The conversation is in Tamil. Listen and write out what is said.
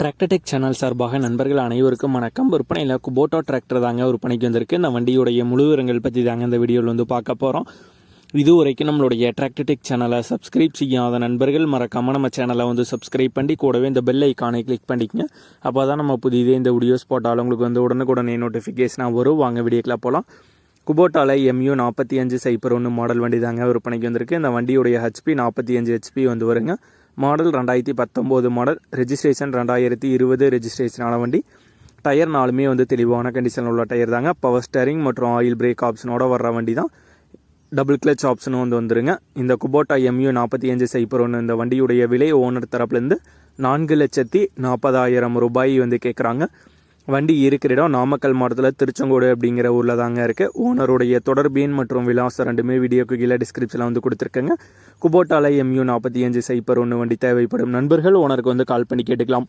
டிராக்டர்டெக் சேனல் சார்பாக நண்பர்கள் அனைவருக்கும் வணக்கம். விற்பனையில் குபோட்டா டிராக்டர் தாங்க விற்பனைக்கு வந்திருக்கு. இந்த வண்டியுடைய முழு விவரங்கள் பற்றி தாங்க இந்த வீடியோவில் வந்து பார்க்க போகிறோம் இது வரைக்கும் நம்மளுடைய டிராக்டர்டெக் சேனலை சப்ஸ்கிரைப் செய்யாத நண்பர்கள் மறக்காமல் நம்ம சேனலை வந்து சப்ஸ்கிரைப் பண்ணி கூடவே இந்த பெல் ஐக்கானை கிளிக் பண்ணிக்கங்க. அப்போ தான் நம்ம புதிதே இந்த வீடியோஸ் போட்டாலும் உங்களுக்கு வந்து உடனுக்குடனே நோட்டிஃபிகேஷனாக வரும். வாங்க வீடியோக்கில் போகலாம் குபோட்டாவில் எம்யூ நாற்பத்தி அஞ்சு சைப்பர் ஒன்று மாடல் வண்டி தாங்க விற்பனைக்கு வந்திருக்கு. இந்த வண்டியுடைய ஹெச்பி நாற்பத்தி அஞ்சு ஹெச்பி வந்து வருங்க. மாடல் ரெண்டாயிரத்தி பத்தொம்போது மாடல் ரெஜிஸ்ட்ரேஷன் ரெண்டாயிரத்தி இருபது ரெஜிஸ்ட்ரேஷனான வண்டி. டயர் நாலுமே வந்து தெளிவான கண்டிஷனில் உள்ள டயர் தாங்க. பவர் ஸ்டேரிங் மற்றும் ஆயில் பிரேக் ஆப்ஷனோட வர்ற வண்டி தான். டபுள் கிளச் ஆப்ஷனும் வந்து வந்துருங்க. இந்த குபோட்டா எம்யூ நாற்பத்தி அஞ்சு சைப்பர் ஒன்று இந்த வண்டியுடைய விலை ஓனர் தரப்புலேருந்து நான்கு லட்சத்தி நாற்பதாயிரம் ரூபாய் வந்து கேட்குறாங்க வண்டி இருக்கிற இடம் நாமக்கல் மாவட்டத்தில் திருச்செங்கோடு அப்படிங்கிற ஊரில் தாங்க இருக்குது ஓனருடைய தொடர்பின் மற்றும் விலாசம் ரெண்டுமே வீடியோக்கு கீழே டிஸ்கிரிப்ஷனில் வந்து கொடுத்துருக்கேங்க. குபோட்டாலை எம்யூ நாற்பத்தி அஞ்சு சைப்பர் ஒன்று வண்டி தேவைப்படும். நண்பர்கள் ஓனருக்கு வந்து கால் பண்ணி கேட்டுக்கலாம்.